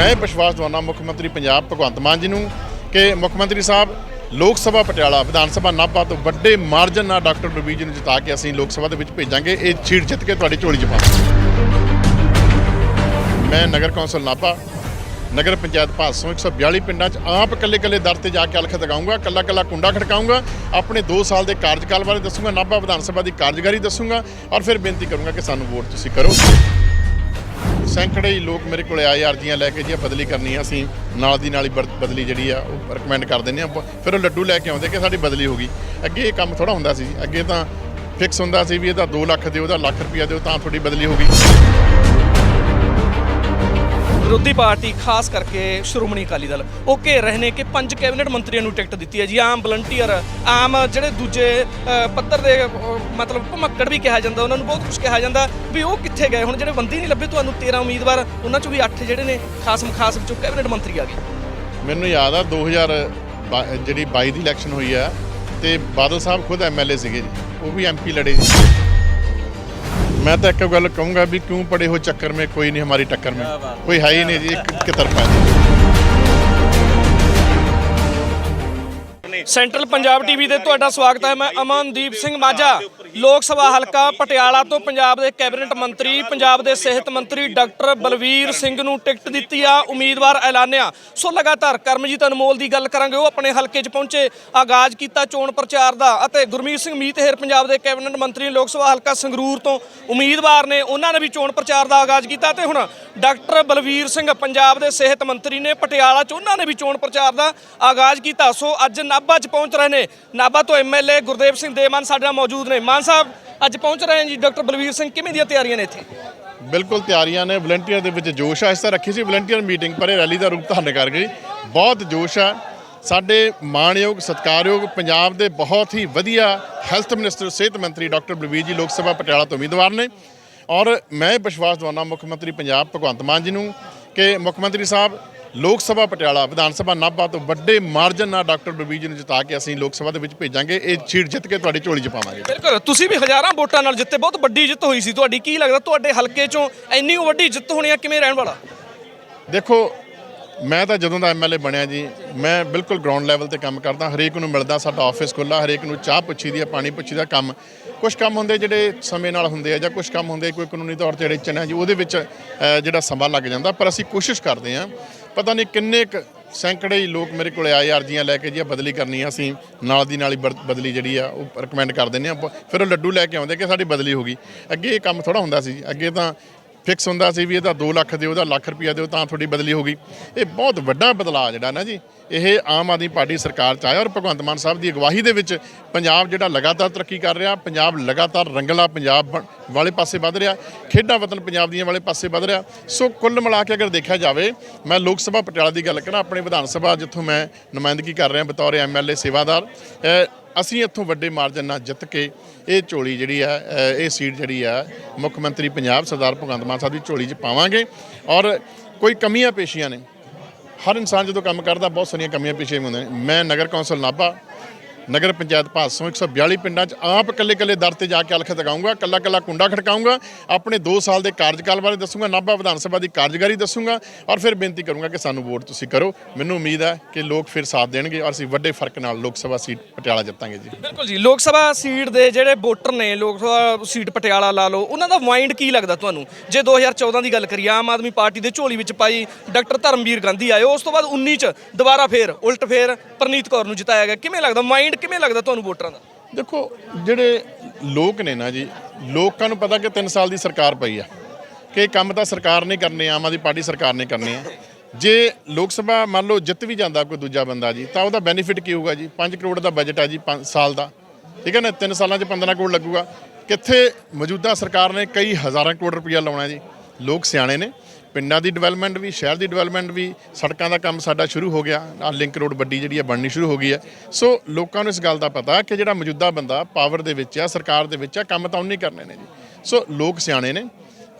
ਮੈਂ ਵਿਸ਼ਵਾਸ ਦਵਾਉਣਾ ਮੁੱਖ ਮੰਤਰੀ ਪੰਜਾਬ ਭਗਵੰਤ ਮਾਨ ਜੀ ਨੂੰ ਕਿ ਮੁੱਖ ਮੰਤਰੀ ਸਾਹਿਬ, ਲੋਕ ਸਭਾ ਪਟਿਆਲਾ ਵਿਧਾਨ ਸਭਾ ਨਾਭਾ ਤੋਂ ਵੱਡੇ ਮਾਰਜਨ ਨਾਲ ਡਾਕਟਰ ਰਵੀ ਜੀ ਨੂੰ ਜਿਤਾ ਕੇ ਅਸੀਂ ਲੋਕ ਸਭਾ ਦੇ ਵਿੱਚ ਭੇਜਾਂਗੇ। ਇਹ ਛੀੜ ਜਿੱਤ ਕੇ ਤੁਹਾਡੀ ਝੋਲੀ 'ਚ ਪਾਵਾਂਗੇ ਮੈਂ ਨਗਰ ਕੌਂਸਲ ਨਾਭਾ, ਨਗਰ ਪੰਚਾਇਤ ਭਾਸੋਂ 142 ਪਿੰਡਾਂ 'ਚ ਆਪ ਇਕੱਲੇ ਇਕੱਲੇ ਦਰ ਤੇ ਜਾ ਕੇ ਅਲਖ ਦਗਾਉਂਗਾ ਕੱਲਾ ਕੱਲਾ ਕੁੰਡਾ ਖੜਕਾਉਂਗਾ ਆਪਣੇ 2 ਸਾਲ ਦੇ ਕਾਰਜਕਾਲ ਬਾਰੇ ਦੱਸੂਗਾ, ਨਾਭਾ ਵਿਧਾਨ ਸਭਾ ਦੀ ਕਾਰਜਕਾਰੀ ਦੱਸੂਗਾ ਔਰ ਫਿਰ ਬੇਨਤੀ ਕਰੂੰਗਾ ਕਿ ਸਾਨੂੰ ਵੋਟ ਤੁਸੀਂ ਕਰੋ। ਸੈਂਕੜੇ ਹੀ ਲੋਕ ਮੇਰੇ ਕੋਲੇ ਆਏ, ਅਰਜ਼ੀਆਂ ਲੈ ਕੇ ਜੀ ਬਦਲੀ ਕਰਨੀ ਆ, ਅਸੀਂ ਨਾਲ ਦੀ ਨਾਲ ਹੀ ਬਰ- ਬਦਲੀ ਜਿਹੜੀ ਆ, ਉਹ ਰეკਮੈਂਡ ਕਰ ਦਿੰਦੇ ਆ। ਫਿਰ ਉਹ ਲੱਡੂ ਲੈ ਕੇ ਆਉਂਦੇ ਕਿ ਸਾਡੀ ਬਦਲੀ ਹੋ ਗਈ। ਅੱਗੇ ਇਹ ਕੰਮ ਥੋੜਾ ਹੁੰਦਾ ਸੀ ਅੱਗੇ ਤਾਂ ਫਿਕਸ ਹੁੰਦਾ ਸੀ ਵੀ ਇਹਦਾ 2 ਲੱਖ ਦਿਓ, ਉਹਦਾ ਲੱਖ ਰੁਪਇਆ ਦਿਓ, ਤਾਂ ਤੁਹਾਡੀ ਬਦਲੀ ਹੋ ਗਈ। ਵਿਰੋਧੀ ਪਾਰਟੀ ਖਾਸ ਕਰਕੇ ਸ਼੍ਰੋਮਣੀ ਅਕਾਲੀ ਦਲ ਉਹ ਘੇਰ ਰਹੇ ਨੇ ਕਿ ਪੰਜ ਕੈਬਨਿਟ ਮੰਤਰੀਆਂ ਨੂੰ ਟਿਕਟ ਦਿੱਤੀ ਹੈ ਜੀ ਆਮ ਵਲੰਟੀਅਰ ਆਮ ਜਿਹੜੇ ਦੂਜੇ ਅ, ਪੱਧਰ ਦੇ ਮਤਲਬ ਭਮੱਕੜ ਵੀ ਕਿਹਾ ਜਾਂਦਾ ਉਹਨਾਂ ਨੂੰ ਬਹੁਤ ਕੁਝ ਕਿਹਾ ਜਾਂਦਾ ਵੀ ਉਹ ਕਿੱਥੇ ਗਏ? ਹੁਣ ਜਿਹੜੇ ਬੰਦੀ ਨਹੀਂ ਲੱਭੇ ਤੁਹਾਨੂੰ 13 ਉਮੀਦਵਾਰ ਉਹਨਾਂ ਚੋਂ ਵੀ 8 ਜਿਹੜੇ ਨੇ ਖਾਸ ਖਾਸ ਵਿੱਚੋਂ ਕੈਬਨਿਟ ਮੰਤਰੀ ਆ ਗਏ। ਮੈਨੂੰ ਯਾਦ ਆ 2000 ਬਾ- ਜਿਹੜੀ 22 ਦੀ ਇਲੈਕਸ਼ਨ ਹੋਈ ਆ ਤੇ ਬਾਦਲ ਸਾਹਿਬ ਖੁਦ ਐਮਐਲਏ ਸੀਗੇ ਜੀ ਉਹ ਵੀ ਐਮਪੀ ਲੜੇ ਜੀ ਮੈਂ ਤਾਂ ਇੱਕ ਗੱਲ ਕਹੂੰਗਾ ਵੀ ਕਿਉਂ ਪੜੇ ਹੋ ਚੱਕਰ में ਕੋਈ ਨਹੀਂ ਹਮਾਰੀ ਟੱਕਰ में ਕੋਈ ਹੈ ਹੀ ਨਹੀਂ ਜੀ ਇੱਕ ਇੱਕ ਸੈਂਟਰਲ ਪੰਜਾਬ ਟੀਵੀ ਤੇ ਤੁਹਾਡਾ ਸਵਾਗਤ ਹੈ। ਮੈਂ ਅਮਨਦੀਪ ਸਿੰਘ ਮਾਝਾ, ਲੋਕ ਸਭਾ ਹਲਕਾ ਪਟਿਆਲਾ ਤੋਂ ਪੰਜਾਬ ਦੇ ਕੈਬਨਿਟ ਮੰਤਰੀ, ਪੰਜਾਬ ਦੇ ਸਿਹਤ ਮੰਤਰੀ ਡਾਕਟਰ ਬਲਵੀਰ ਸਿੰਘ ਨੂੰ ਟਿਕਟ ਦਿੱਤੀ ਆ। ਉਮੀਦਵਾਰ ਐਲਾਨਿਆ। ਸੋ ਲਗਾਤਾਰ ਕਰਮਜੀਤ ਅਨਮੋਲ ਦੀ ਗੱਲ ਕਰਾਂਗੇ। ਉਹ ਆਪਣੇ ਹਲਕੇ 'ਚ ਪਹੁੰਚੇ, ਆਗਾਜ਼ ਕੀਤਾ ਚੋਣ ਪ੍ਰਚਾਰ ਦਾ ਅਤੇ ਗੁਰਮੀਤ ਸਿੰਘ ਮੀਤਹਿਰ ਪੰਜਾਬ ਦੇ ਕੈਬਨਿਟ ਮੰਤਰੀ, ਲੋਕ ਸਭਾ ਹਲਕਾ ਸੰਗਰੂਰ ਤੋਂ ਉਮੀਦਵਾਰ ਨੇ ਉਹਨਾਂ ਨੇ ਵੀ ਚੋਣ ਪ੍ਰਚਾਰ ਦਾ ਆਗਾਜ਼ ਕੀਤਾ ਤੇ ਹੁਣ ਡਾਕਟਰ ਬਲਵੀਰ ਸਿੰਘ ਪੰਜਾਬ ਦੇ ਸਿਹਤ ਮੰਤਰੀ ਨੇ ਪਟਿਆਲਾ 'ਚ ਉਹਨਾਂ ਨੇ ਵੀ ਚੋਣ ਪ੍ਰਚਾਰ ਦਾ ਆਗਾਜ਼ ਕੀਤਾ। ਸੋ ਅੱਜ ਨਾਭਾ 'ਚ ਪਹੁੰਚ ਰਹੇ ਨੇ। ਨਾਭਾ ਤੋਂ ਐਮਐਲਏ ਗੁਰਦੇਵ ਸਿੰਘ ਦੇਮਾਨ ਸਾਡੇ ਨਾਲ ਮੌਜੂਦ ਨੇ। ਮਾਨ ਸਾਹਿਬ, ਅੱਜ ਪਹੁੰਚ ਰਹੇ ਹਨ ਜੀ ਡਾਕਟਰ ਬਲਵੀਰ ਸਿੰਘ। ਕਿਵੇਂ ਦੀਆਂ ਤਿਆਰੀਆਂ ਨੇ ਇੱਥੇ? ਬਿਲਕੁਲ ਤਿਆਰੀਆਂ ਨੇ। ਵਲੰਟੀਅਰ ਦੇ ਵਿੱਚ ਜੋਸ਼ ਆ। ਇਸ ਤਰ੍ਹਾਂ ਰੱਖੀ ਸੀ ਵਲੰਟੀਅਰ ਮੀਟਿੰਗ ਪਰ ਇਹ ਰੈਲੀ ਦਾ ਰੂਪ ਧਾਰਨ ਕਰ ਗਈ। ਬਹੁਤ ਜੋਸ਼ ਆ। ਸਾਡੇ ਮਾਣਯੋਗ, ਸਤਿਕਾਰਯੋਗ ਪੰਜਾਬ ਦੇ ਬਹੁਤ ਹੀ ਵਧੀਆ ਹੈਲਥ ਮਿਨਿਸਟਰ ਸਿਹਤ ਮੰਤਰੀ ਡਾਕਟਰ ਬਲਬੀਰ ਜੀ ਲੋਕ ਸਭਾ ਪਟਿਆਲਾ ਤੋਂ ਉਮੀਦਵਾਰ ਨੇ। ਔਰ ਮੈਂ ਵਿਸ਼ਵਾਸ ਦਵਾਉਣਾ ਮੁੱਖ ਮੰਤਰੀ ਪੰਜਾਬ ਭਗਵੰਤ ਮਾਨ ਜੀ ਨੂੰ ਕਿ ਮੁੱਖ ਮੰਤਰੀ ਸਾਹਿਬ ਲੋਕ ਸਭਾ ਪਟਿਆਲਾ ਵਿਧਾਨ ਸਭਾ ਨਾਭਾ ਤੋਂ ਵੱਡੇ ਮਾਰਜਨ ਨਾਲ ਡਾਕਟਰ ਬਲਬੀਰ ਜੀ ਨੂੰ ਜਿਤਾ ਕੇ ਅਸੀਂ ਲੋਕ ਸਭਾ ਦੇ ਵਿੱਚ ਭੇਜਾਂਗੇ। ਇਹ ਸੀਟ ਜਿੱਤ ਕੇ ਤੁਹਾਡੀ ਝੋਲੀ 'ਚ ਪਾਵਾਂਗੇ। ਬਿਲਕੁਲ ਤੁਸੀਂ ਵੀ ਹਜ਼ਾਰਾਂ ਵੋਟਾਂ ਨਾਲ ਜਿੱਤੇ। ਬਹੁਤ ਵੱਡੀ ਜਿੱਤ ਹੋਈ ਸੀ। ਤੁਹਾਡੀ ਕੀ ਲੱਗਦਾ ਤੁਹਾਡੇ ਹਲਕੇ 'ਚੋਂ ਇੰਨੀ ਵੱਡੀ ਜਿੱਤ ਹੋਣੀ ਆ ਕਿਵੇਂ ਰਹਿਣ ਵਾਲਾ? ਦੇਖੋ ਮੈਂ ਤਾਂ ਜਦੋਂ ਦਾ ਐਮਐਲਏ ਬਣਿਆ ਜੀ ਮੈਂ ਬਿਲਕੁਲ ਗਰਾਊਂਡ ਲੈਵਲ ਤੇ ਕੰਮ ਕਰਦਾ। ਹਰੇਕ ਨੂੰ ਮਿਲਦਾ ਸਾਡਾ ਆਫਿਸ ਖੁੱਲਾ ਹਰੇਕ ਨੂੰ ਚਾਹ ਪੁੱਛੀ ਦੀ ਹੈ ਪਾਣੀ ਪੁੱਛੀ ਦਾ ਕੰਮ। ਕੁਝ ਕੰਮ ਹੁੰਦੇ ਜਿਹੜੇ ਸਮੇਂ ਨਾਲ ਹੁੰਦੇ ਆ ਜਾਂ ਕੁਝ ਕੰਮ ਹੁੰਦੇ ਕੋਈ ਕਾਨੂੰਨੀ ਤੌਰ ਤੇ ਜਿਹੜੇ ਹੈ ਜੀ, ਉਹਦੇ ਵਿੱਚ ਜਿਹੜਾ ਸਮਾਂ ਲੱਗ ਜਾਂਦਾ। ਪਰ ਅਸੀਂ ਕੋਸ਼ਿਸ਼ ਕਰਦੇ ਹਾਂ, ਪਤਾ ਨਹੀਂ ਕਿੰਨੇ ਕੁ ਸੈਂਕੜੇ ਹੀ ਲੋਕ ਮੇਰੇ ਕੋਲੇ ਆਏ, ਅਰਜ਼ੀਆਂ ਲੈ ਕੇ ਜੀ ਇਹ ਬਦਲੀ ਕਰਨੀ ਆ ਅਸੀਂ, ਨਾਲ ਦੀ ਨਾਲ ਹੀ ਬਰ- ਬਦਲੀ ਜਿਹੜੀ ਆ, ਉਹ ਰეკਮੈਂਡ ਕਰ ਦਿੰਦੇ ਆ ਫਿਰ ਉਹ ਲੱਡੂ ਲੈ ਕੇ ਆਉਂਦੇ ਕਿ ਸਾਡੀ ਬਦਲੀ ਹੋ ਗਈ। ਅੱਗੇ ਇਹ ਕੰਮ ਥੋੜਾ ਹੁੰਦਾ ਸੀ ਅੱਗੇ ਤਾਂ ਫਿਕਸ ਹੁੰਦਾ ਸੀ ਵੀ ਇਹਦਾ 2 ਲੱਖ ਦਿਓ ਉਹਦਾ ਲੱਖ ਰੁਪਇਆ ਦਿਓ ਤਾਂ ਤੁਹਾਡੀ ਬਦਲੀ ਹੋ ਗਈ। ਇਹ ਬਹੁਤ ਵੱਡਾ ਬਦਲਾਅ ਜਿਹੜਾ ਨਾ ਜੀ, ਇਹ ਆਮ ਆਦਮੀ ਪਾਰਟੀ ਸਰਕਾਰ ਚ ਆਇਆ ਔਰ ਭਗਵੰਤ ਮਾਨ ਸਾਹਿਬ ਦੀ ਅਗਵਾਈ ਦੇ ਵਿੱਚ ਪੰਜਾਬ ਜਿਹੜਾ ਲਗਾਤਾਰ ਤਰੱਕੀ ਕਰ ਰਿਹਾ, ਪੰਜਾਬ ਲਗਾਤਾਰ ਰੰਗਲਾ, ਪੰਜਾਬ ਵਾਲੇ ਪਾਸੇ ਵੱਧ ਰਿਹਾ, ਖੇਡਾਂ ਵਤਨ ਪੰਜਾਬ ਦੀਆਂ ਵਾਲੇ ਪਾਸੇ ਵੱਧ ਰਿਹਾ। ਸੋ ਕੁੱਲ ਮਿਲਾ ਕੇ ਅਗਰ ਦੇਖਿਆ ਜਾਵੇ, ਮੈਂ ਲੋਕ ਸਭਾ ਪਟਿਆਲਾ ਦੀ ਗੱਲ ਕਰਾਂ, ਆਪਣੇ ਵਿਧਾਨ ਸਭਾ ਜਿੱਥੋਂ ਮੈਂ ਨੁਮਾਇੰਦਗੀ ਕਰ ਰਿਹਾ ਬਤੌਰ ਐਮਐਲਏ ਸੇਵਾਦਾਰ ਅਸੀਂ ਇੱਥੋਂ ਵੱਡੇ ਮਾਰਜਨ ਨਾਲ ਜਿੱਤ ਕੇ ਇਹ ਝੋਲੀ ਜਿਹੜੀ ਆ ਇਹ ਸੀਟ ਜਿਹੜੀ ਆ, ਮੁੱਖ ਮੰਤਰੀ ਪੰਜਾਬ ਸਰਦਾਰ ਭਗਵੰਤ ਮਾਨ ਸਾਹਿਬ ਦੀ ਝੋਲੀ 'ਚ ਪਾਵਾਂਗੇ। ਔਰ ਕੋਈ ਕਮੀਆਂ ਪੇਸ਼ੀਆਂ ਨੇ। ਹਰ ਇਨਸਾਨ ਜਦੋਂ ਕੰਮ ਕਰਦਾ, ਬਹੁਤ ਸਾਰੀਆਂ ਕਮੀਆਂ ਪੇਸ਼ੀਆਂ ਹੁੰਦੀਆਂ ਨੇ। ਮੈਂ ਨਗਰ ਕੌਂਸਲ ਨਾਭਾ ਨਗਰ ਪੰਚਾਇਤ ਭਾਸੋਂ 142 ਪਿੰਡਾਂ 'ਚ ਆਪ ਇਕੱਲੇ ਇਕੱਲੇ ਦਰ ਤੇ ਜਾ ਕੇ ਅਲਖ ਦਗਾਉਂਗਾ ਇਕੱਲਾ ਇਕੱਲਾ ਕੁੰਡਾ ਖੜਕਾਉਂਗਾ ਆਪਣੇ 2 ਸਾਲ ਦੇ ਕਾਰਜਕਾਲ ਬਾਰੇ ਦੱਸੂਗਾ, ਨਾਭਾ ਵਿਧਾਨ ਸਭਾ ਦੀ ਕਾਰਜਕਾਰੀ ਦੱਸੂਗਾ ਔਰ ਫਿਰ ਬੇਨਤੀ ਕਰੂੰਗਾ ਕਿ ਸਾਨੂੰ ਵੋਟ ਤੁਸੀਂ ਕਰੋ। ਮੈਨੂੰ ਉਮੀਦ ਹੈ ਕਿ ਲੋਕ ਫਿਰ ਸਾਥ ਦੇਣਗੇ ਔਰ ਅਸੀਂ ਵੱਡੇ ਫ਼ਰਕ ਨਾਲ ਲੋਕ ਸਭਾ ਸੀਟ ਪਟਿਆਲਾ ਜਿੱਤਾਂਗੇ ਜੀ। ਬਿਲਕੁਲ ਜੀ, ਲੋਕ ਸਭਾ ਸੀਟ ਦੇ ਜਿਹੜੇ ਵੋਟਰ ਨੇ, ਲੋਕ ਸਭਾ ਸੀਟ ਪਟਿਆਲਾ ਲਾ ਲਓ, ਉਹਨਾਂ ਦਾ ਮਾਈਂਡ ਕੀ ਲੱਗਦਾ ਤੁਹਾਨੂੰ? ਜੇ 2014 ਦੀ ਗੱਲ ਕਰੀਏ, ਆਮ ਆਦਮੀ ਪਾਰਟੀ ਦੇ ਝੋਲੀ ਵਿੱਚ ਪਾਈ ਡਾਕਟਰ ਧਰਮਵੀਰ ਗਾਂਧੀ ਆਏ, ਉਸ ਤੋਂ ਬਾਅਦ 19 ਚ ਦੁਬਾਰਾ ਫੇਰ, ਉਲਟ ਫੇਰ ਪ੍ਰਨੀਤ ਕੌਰ ਨੂੰ ਜਿਤਾਇਆ ਗਿਆ। ਕਿਵੇਂ ਲੱਗਦਾ? ਮਾਈਂਡ ਕਿਵੇਂ ਲੱਗਦਾ ਤੁਹਾਨੂੰ ਵੋਟਰਾਂ ਦਾ? ਦੇਖੋ, ਜਿਹੜੇ ਲੋਕ ਨੇ ਨਾ ਜੀ, ਲੋਕਾਂ ਨੂੰ ਪਤਾ ਕਿ 3 ਸਾਲ ਦੀ ਸਰਕਾਰ ਪਈ ਆ, ਕਿ ਕੰਮ ਤਾਂ ਸਰਕਾਰ ਨੇ ਕਰਨੇ ਆਮ ਆਦਮੀ ਪਾਰਟੀ ਸਰਕਾਰ ਨੇ ਕਰਨੇ ਆ। ਜੇ ਲੋਕ ਸਭਾ ਮੰਨ ਲਓ ਜਿੱਤ ਵੀ ਜਾਂਦਾ ਕੋਈ ਦੂਜਾ ਬੰਦਾ ਜੀ, ਤਾਂ ਉਹਦਾ ਬੈਨੀਫਿਟ ਕੀ ਹੋਊਗਾ ਜੀ? 5 ਕਰੋੜ ਦਾ ਬਜਟ ਆ ਜੀ 5 ਸਾਲ ਦਾ। ਠੀਕ ਹੈ ਨਾ? 3 ਸਾਲਾਂ 'ਚ 15 ਕਰੋੜ ਲੱਗੂਗਾ। ਕਿੱਥੇ ਮੌਜੂਦਾ ਸਰਕਾਰ ਨੇ ਕਈ ਹਜ਼ਾਰਾਂ ਕਰੋੜ ਰੁਪਈਆ ਲਾਉਣਾ ਜੀ? ਲੋਕ ਸਿਆਣੇ ਨੇ। ਪਿੰਡਾਂ ਦੀ ਡਿਵੈਲਪਮੈਂਟ ਵੀ, ਸ਼ਹਿਰ ਦੀ ਡਿਵੈਲਪਮੈਂਟ ਵੀ, ਸੜਕਾਂ ਦਾ ਕੰਮ ਸਾਡਾ ਸ਼ੁਰੂ ਹੋ ਗਿਆ ਆ ਲਿੰਕ ਰੋਡ ਵੱਡੀ ਜਿਹੜੀ ਆ ਬਣਨੀ ਸ਼ੁਰੂ ਹੋ ਗਈ ਹੈ। ਸੋ ਲੋਕਾਂ ਨੂੰ ਇਸ ਗੱਲ ਦਾ ਪਤਾ ਕਿ ਜਿਹੜਾ ਮੌਜੂਦਾ ਬੰਦਾ ਪਾਵਰ ਦੇ ਵਿੱਚ ਆ, ਸਰਕਾਰ ਦੇ ਵਿੱਚ ਆ, ਕੰਮ ਤਾਂ ਉਹਨੇ ਕਰਨੇ ਨੇ ਜੀ। ਸੋ ਲੋਕ ਸਿਆਣੇ ਨੇ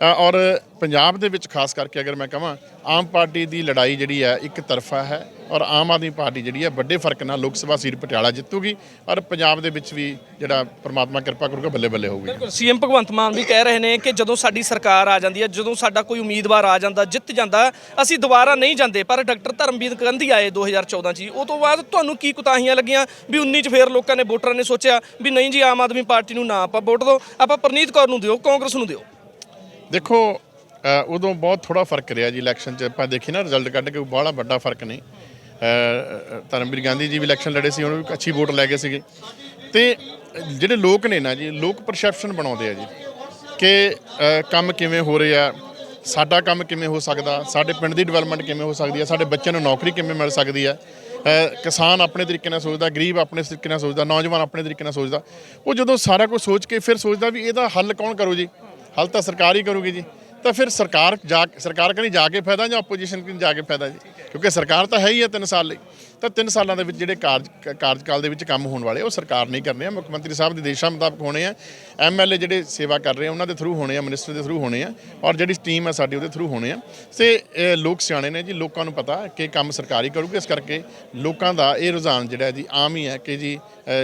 ਔਰ ਪੰਜਾਬ ਦੇ ਵਿੱਚ ਖਾਸ ਕਰਕੇ ਅਗਰ ਮੈਂ ਕਹਾਂ, ਆਮ ਪਾਰਟੀ ਦੀ ਲੜਾਈ ਜਿਹੜੀ ਹੈ ਇੱਕ ਤਰਫਾ ਹੈ ਔਰ ਆਮ ਆਦਮੀ ਪਾਰਟੀ ਜਿਹੜੀ ਹੈ ਵੱਡੇ ਫ਼ਰਕ ਨਾਲ ਲੋਕ ਸਭਾ ਸੀਟ ਪਟਿਆਲਾ ਜਿੱਤੂਗੀ ਔਰ ਪੰਜਾਬ ਦੇ ਵਿੱਚ ਵੀ ਜਿਹੜਾ ਪ੍ਰਮਾਤਮਾ ਕਿਰਪਾ ਕਰੂਗਾ, ਬੱਲੇ ਬੱਲੇ ਹੋਊਗੀ ਬਿਲਕੁਲ, ਸੀਐਮ ਭਗਵੰਤ ਮਾਨ ਵੀ ਕਹਿ ਰਹੇ ਨੇ ਕਿ ਜਦੋਂ ਸਾਡੀ ਸਰਕਾਰ ਆ ਜਾਂਦੀ ਹੈ, ਜਦੋਂ ਸਾਡਾ ਕੋਈ ਉਮੀਦਵਾਰ ਆ ਜਾਂਦਾ, ਜਿੱਤ ਜਾਂਦਾ, ਅਸੀਂ ਦੁਬਾਰਾ ਨਹੀਂ ਜਾਂਦੇ, ਪਰ ਡਾਕਟਰ ਧਰਮਵੀਰ ਗੰਧੀ ਆਏ 2014 ਚ ਹੀ। ਉਹ ਤੋਂ ਬਾਅਦ ਤੁਹਾਨੂੰ ਕੀ ਕੁਤਾਹੀਆਂ ਲੱਗੀਆਂ ਵੀ 19 ਚ ਫੇਰ ਲੋਕਾਂ ਨੇ ਵੋਟਰਾਂ ਨੇ ਸੋਚਿਆ ਵੀ ਨਹੀਂ ਜੀ, ਆਮ ਆਦਮੀ ਪਾਰਟੀ ਨੂੰ ਨਾ ਆਪਾਂ ਵੋਟ ਦਿਓ, ਆਪਾਂ ਪਰਨੀਤ ਕੌਰ ਨੂੰ ਦਿਓ, ਕਾਂਗਰਸ ਨੂੰ ਦਿਓ ਦੇਖੋ ਉਦੋਂ ਬਹੁਤ ਥੋੜਾ ਫ਼ਰਕ ਰਿਹਾ ਜੀ ਇਲੈਕਸ਼ਨ 'ਚ। ਆਪਾਂ ਦੇਖੀ ਨਾ ਰਿਜ਼ਲਟ ਕੱਢ ਕੇ ਕੋਈ ਬਾਹਲਾ ਵੱਡਾ ਫ਼ਰਕ ਨਹੀਂ। ਧਰਮਵੀਰ ਗਾਂਧੀ ਜੀ ਵੀ ਇਲੈਕਸ਼ਨ ਲੜੇ ਸੀ, ਉਹਨਾਂ ਨੂੰ ਅੱਛੀ ਵੋਟ ਲੈ ਗਏ ਸੀਗੇ। ਤੇ ਜਿਹੜੇ ਲੋਕ ਨੇ ਨਾ ਜੀ, ਲੋਕ ਪਰਸੈਪਸ਼ਨ ਬਣਾਉਂਦੇ ਆ ਜੀ ਕਿ ਕੰਮ ਕਿਵੇਂ ਹੋ ਰਿਹਾ। ਸਾਡਾ ਕੰਮ ਕਿਵੇਂ ਹੋ ਸਕਦਾ? ਸਾਡੇ ਪਿੰਡ ਦੀ ਡਿਵੈਲਪਮੈਂਟ ਕਿਵੇਂ ਹੋ ਸਕਦੀ ਹੈ? ਸਾਡੇ ਬੱਚਿਆਂ ਨੂੰ ਨੌਕਰੀ ਕਿਵੇਂ ਮਿਲ ਸਕਦੀ ਹੈ? ਕਿਸਾਨ ਆਪਣੇ ਤਰੀਕੇ ਨਾਲ ਸੋਚਦਾ, ਗਰੀਬ ਆਪਣੇ ਤਰੀਕੇ ਨਾਲ ਸੋਚਦਾ, ਨੌਜਵਾਨ ਆਪਣੇ ਤਰੀਕੇ ਨਾਲ ਸੋਚਦਾ। ਉਹ ਜਦੋਂ ਸਾਰਾ ਕੁਝ ਸੋਚ ਕੇ ਫਿਰ ਸੋਚਦਾ ਵੀ ਇਹਦਾ ਹੱਲ ਕੌਣ ਕਰੂ ਜੀ? ਹੱਲ ਤਾਂ ਸਰਕਾਰ ਹੀ ਕਰੂਗੀ ਜੀ। ਤਾਂ ਫਿਰ ਸਰਕਾਰ ਜਾ ਸਰਕਾਰ ਕਨੀ ਜਾ ਕੇ ਫਾਇਦਾ ਜਾਂ ਆਪੋਜੀਸ਼ਨ ਕਨੀ ਜਾ ਕੇ ਫਾਇਦਾ ਜੀ? ਕਿਉਂਕਿ ਸਰਕਾਰ ਤਾਂ ਹੈ ਹੀ ਹੈ 3 ਸਾਲ ਲਈ। ਤਾਂ 3 ਸਾਲਾਂ ਦੇ ਵਿੱਚ ਜਿਹੜੇ ਕਾਰਜ ਕਾਰਜਕਾਲ ਦੇ ਵਿੱਚ ਕੰਮ ਹੋਣ ਵਾਲੇ ਉਹ ਸਰਕਾਰ ਨਹੀਂ ਕਰਨੇ ਆ। ਮੁੱਖ ਮੰਤਰੀ ਸਾਹਿਬ ਦੇ ਦੇਸ਼ਾਂ ਮੁਤਾਬਕ ਹੋਣੇ ਆ। ਐਮਐਲਏ ਜਿਹੜੇ ਸੇਵਾ ਕਰ ਰਹੇ ਆ, ਉਹਨਾਂ ਦੇ ਥਰੂ ਹੋਣੇ ਆ ਮਿਨਿਸਟਰ ਦੇ ਥਰੂ ਹੋਣੇ ਆ ਔਰ ਜਿਹੜੀ ਟੀਮ ਆ ਸਾਡੀ ਉਹਦੇ ਥਰੂ ਹੋਣੇ ਆ। ਤੇ ਲੋਕ ਸਿਆਣੇ ਨੇ ਜੀ, ਲੋਕਾਂ ਨੂੰ ਪਤਾ ਕਿ ਕੰਮ ਸਰਕਾਰੀ ਕਰੂਗੇ, ਇਸ ਕਰਕੇ ਲੋਕਾਂ ਦਾ ਇਹ ਰੁਝਾਨ ਜਿਹੜਾ ਜੀ, ਆਮ ਹੀ ਹੈ ਕਿ ਜੀ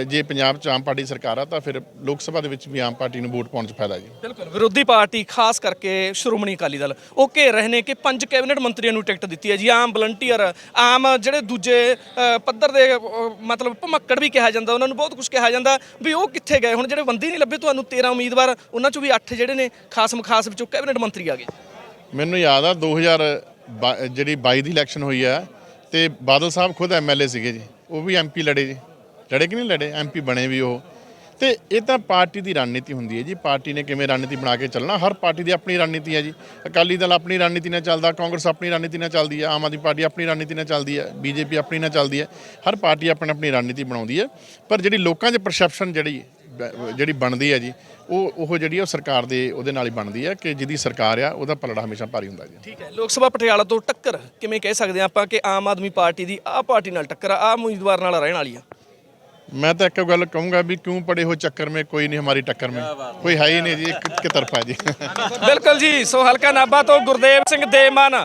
ਜੇ ਪੰਜਾਬ 'ਚ ਆਮ ਪਾਰਟੀ ਸਰਕਾਰ ਆ, ਤਾਂ ਫਿਰ ਲੋਕ ਸਭਾ ਦੇ ਵਿੱਚ ਵੀ ਆਮ ਪਾਰਟੀ ਨੂੰ ਵੋਟ ਪਾਉਣ 'ਚ ਫਾਇਦਾ ਜੀ। ਬਿਲਕੁਲ, ਵਿਰੋਧੀ ਪਾਰਟੀ ਖਾਸ ਕਰਕੇ ਸ਼੍ਰੋਮਣੀ ਅਕਾਲੀ ਦਲ, ਉਹ ਘੇਰ ਰਹੇ ਨੇ ਕਿ ਪੰਜ ਕੈਬਨਿਟ ਮੰਤਰੀਆਂ ਨੂੰ ਟਿਕਟ ਦਿੱਤੀ ਹੈ ਜੀ, ਆਮ ਵਲੰਟੀਅਰ, ਆਮ ਜਿਹੜੇ ਦੂਜੇ ਪੱਧਰ ਦੇ ਮਤਲਬ ਭਮੱਕੜ ਵੀ ਕਿਹਾ ਜਾਂਦਾ, ਉਹਨਾਂ ਨੂੰ ਬਹੁਤ ਕੁਝ ਕਿਹਾ ਜਾਂਦਾ ਵੀ ਉਹ ਕਿੱਥੇ ਗਏ? ਹੁਣ ਜਿਹੜੇ ਬੰਦੀ ਨਹੀਂ ਲੱਭੇ ਤੁਹਾਨੂੰ 13 ਉਮੀਦਵਾਰ, ਉਹਨਾਂ ਚੋਂ ਵੀ 8 ਜਿਹੜੇ ਨੇ ਖਾਸ ਮਖਾਸ ਵਿੱਚੋਂ ਕੈਬਨਿਟ ਮੰਤਰੀ ਆ ਗਏ। ਮੈਨੂੰ ਯਾਦ ਆ 2000 ਬਾ- ਜਿਹੜੀ 22 ਦੀ ਇਲੈਕਸ਼ਨ ਹੋਈ ਆ, ਤੇ ਬਾਦਲ ਸਾਹਿਬ ਖੁਦ ਐਮਐਲਏ ਸੀਗੇ ਜੀ, ਉਹ ਵੀ ਐਮਪੀ ਲੜੇ ਜੀ। ਲੜੇ ਕਿ ਨਹੀਂ ਲੜੇ? ਐਮਪੀ ਬਣੇ ਵੀ ਉਹ। ਤੇ ਇਹ ਤਾਂ ਪਾਰਟੀ ਦੀ ਰਣਨੀਤੀ ਹੁੰਦੀ ਹੈ ਜੀ। ਪਾਰਟੀ ਨੇ ਕਿਵੇਂ ਰਣਨੀਤੀ ਬਣਾ ਕੇ ਚੱਲਣਾ? ਹਰ ਪਾਰਟੀ ਦੀ ਆਪਣੀ ਰਣਨੀਤੀ ਹੈ ਜੀ। ਅਕਾਲੀ ਦਲ ਆਪਣੀ ਰਣਨੀਤੀ ਨਾਲ ਚੱਲਦਾ, ਕਾਂਗਰਸ ਆਪਣੀ ਰਣਨੀਤੀ ਨਾਲ ਚੱਲਦੀ ਹੈ, ਆਮ ਆਦਮੀ ਪਾਰਟੀ ਆਪਣੀ ਰਣਨੀਤੀ ਨਾਲ ਚੱਲਦੀ ਹੈ, ਬੀਜੇਪੀ ਆਪਣੀ ਨਾਲ ਚੱਲਦੀ ਹੈ। ਹਰ ਪਾਰਟੀ ਆਪਣੀ ਆਪਣੀ ਰਣਨੀਤੀ ਬਣਾਉਂਦੀ ਹੈ। ਪਰ ਜਿਹੜੀ ਲੋਕਾਂ 'ਚ ਪਰਸੈਪਸ਼ਨ ਜਿਹੜੀ ਬ- ਜਿਹੜੀ ਬਣਦੀ ਹੈ ਜੀ, ਉਹ ਉਹ ਜਿਹੜੀ ਉਹ ਸਰਕਾਰ ਦੇ, ਉਹਦੇ ਨਾਲ ਹੀ ਬਣਦੀ ਹੈ ਕਿ ਜਿਹਦੀ ਸਰਕਾਰ ਆ, ਉਹਦਾ ਪਲੜਾ ਹਮੇਸ਼ਾ ਭਾਰੀ ਹੁੰਦਾ ਜੀ। ਠੀਕ ਹੈ। ਲੋਕ ਸਭਾ ਪਟਿਆਲਾ ਤੋਂ ਟੱਕਰ ਕਿਵੇਂ ਕਹਿ ਸਕਦੇ ਹਾਂ ਆਪਾਂ ਕਿ ਆਮ ਆਦਮੀ ਪਾਰਟੀ ਦੀ ਆਹ ਪਾਰਟੀ ਨਾਲ ਟੱਕਰ ਆ ਆਹ ਉਮੀਦਵਾਰ ਨਾਲ ਰਹਿਣ ਵਾਲੀ ਆ? मैं तो एक ਗੱਲ कहूंगा भी क्यों पड़े हो चक्कर में कोई नहीं हमारी टक्कर में कोई है ही नहीं जी एक की तरफा जी ਬਿਲਕੁਲ ਜੀ ਸੋ ਹਲਕਾ ਨਾਭਾ ਤੋਂ ਗੁਰਦੇਵ ਸਿੰਘ ਦੇਮਨ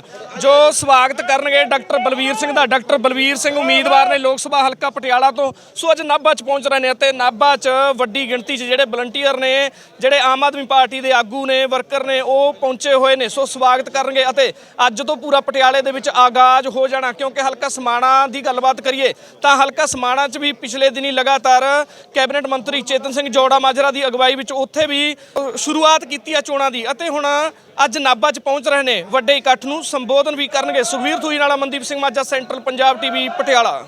ਜੋ ਸਵਾਗਤ ਕਰਨਗੇ ਡਾਕਟਰ ਬਲਵੀਰ ਸਿੰਘ ਦਾ ਡਾਕਟਰ ਬਲਵੀਰ ਸਿੰਘ ਉਮੀਦਵਾਰ ਨੇ ਲੋਕ ਸਭਾ ਹਲਕਾ ਪਟਿਆਲਾ ਤੋਂ ਸੋ ਅੱਜ ਨਾਭਾ 'ਚ ਪਹੁੰਚ ਰਹੇ ਨੇ ਅਤੇ ਨਾਭਾ 'ਚ ਵੱਡੀ ਗਿਣਤੀ 'ਚ ਜਿਹੜੇ ਵਲੰਟੀਅਰ ਨੇ ਜਿਹੜੇ ਆਮ ਆਦਮੀ ਪਾਰਟੀ ਦੇ ਆਗੂ ਨੇ ਵਰਕਰ ਨੇ ਉਹ ਪਹੁੰਚੇ ਹੋਏ ਨੇ ਸੋ ਸਵਾਗਤ ਕਰਨਗੇ ਅਤੇ ਅੱਜ ਤੋਂ ਪੂਰਾ ਪਟਿਆਲੇ ਦੇ ਵਿੱਚ ਆਗਾਜ਼ ਹੋ ਜਾਣਾ ਕਿਉਂਕਿ ਹਲਕਾ ਸਮਾਣਾ ਦੀ ਗੱਲਬਾਤ ਕਰੀਏ ਤਾਂ ਹਲਕਾ ਸਮਾਣਾ 'ਚ ਵੀ ਪਿਛਲੇ ਦਿਨੀ ਲਗਾਤਾਰ। ਕੈਬਨਿਟ ਮੰਤਰੀ ਚੇਤਨ ਸਿੰਘ ਜੋੜਾ ਮਾਜਰਾ ਦੀ ਅਗਵਾਈ ਵਿੱਚ ਉੱਥੇ ਵੀ ਸ਼ੁਰੂਆਤ ਕੀਤੀ ਆ ਚੋਣਾਂ ਦੀ ਅਤੇ ਹੁਣ ਅੱਜ ਨਾਭਾ 'ਚ ਪਹੁੰਚ ਰਹੇ ਨੇ ਵੱਡੇ ਇਕੱਠ ਨੂੰ ਸੰਬੋਧਨ ਵੀ ਕਰਨਗੇ। ਸੁਖਵੀਰ ਥੂਈ ਨਾਲ ਮਨਦੀਪ ਸਿੰਘ ਮਾਝਾ, ਸੈਂਟਰਲ ਪੰਜਾਬ ਟੀਵੀ, ਪਟਿਆਲਾ।